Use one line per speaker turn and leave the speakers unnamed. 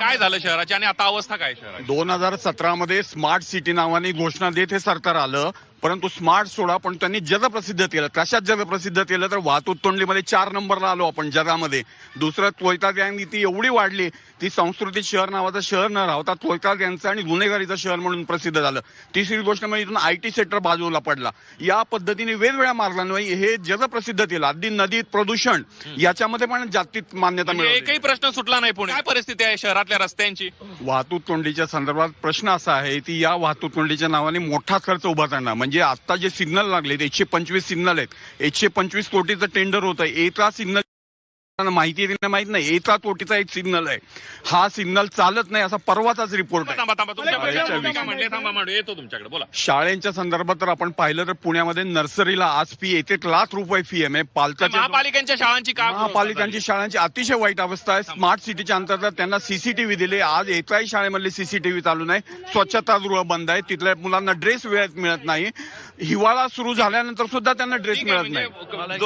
काय झालं शहराची? आणि आता अवस्था काय शहराची?
दोन हजार सतरामध्ये स्मार्ट सिटी नावाने घोषणा देत हे सरकार आलं. परंतु स्मार्ट सोडा पण त्यांनी जगप्रसिद्ध केलं. कशात जगप्रसिद्ध केलं? तर वाहतूक तोंडलीमध्ये चार नंबरला आलो आपण जगामध्ये. दुसरं त्वरिता ती एवढी वाढली ती संस्कृतीत शहर नावाचं शहर न राहता त्वरिता यांचं आणि गुन्हेगारीचं शहर म्हणून प्रसिद्ध झालं. तिसरी गोष्ट म्हणजे इथून आय टी सेक्टर बाजूला पडला. या पद्धतीने वेगवेगळ्या मार्गांवर हे जगप्रसिद्ध केलं. अगदी नदीत प्रदूषण याच्यामध्ये पण जागतिक मान्यता
म्हणजे
मिळवली.
एकही प्रश्न सुटला नाही पुणे. काय परिस्थिती आहे शहरातल्या रस्त्यांची?
वाहतूक तोंडीच्या संदर्भात प्रश्न असा आहे की या वाहतूक तोंडीच्या नावाने मोठा खर्च उभा करणं म्हणजे आता जे सिग्नल लागले एकशे पंचवीस सिग्नल आहेत एकशे पंचवीस कोटीचं टेंडर होतं एका सिग्नल माहिती आहे त्यांना माहीत नाही. एका कोटीचा एक सिग्नल आहे. हा सिग्नल चालत नाही असा परवाचाच रिपोर्ट आहे.
थांबा थांबा तुमच्या
शाळेच्या
प्रश्नावर
विषयी.
म्हणले थांबा म्हणले येतो तुमच्याकडे बोला.
शाळेच्या संदर्भात तर आपण पाहिलं तर पुण्यामध्ये नर्सरीला आज फी एक एक लाख रुपये फी आहे. म्हणजे पालकाच्या
महापालिकांच्या शाळांची का
महापालिकांची शाळांची अतिशय वाईट अवस्था आहे. स्मार्ट सिटीच्या अंतर्गत त्यांना सीसीटीव्ही दिले. आज एकाही शाळेमधले सीसीटीव्ही चालू नाही. स्वच्छतागृह बंद आहे. तिथल्या मुलांना ड्रेस वेळेत मिळत नाही. हिवाळा सुरू झाल्यानंतर सुद्धा त्यांना ड्रेस मिळत नाही.
म्हणजे दुर्लक्ष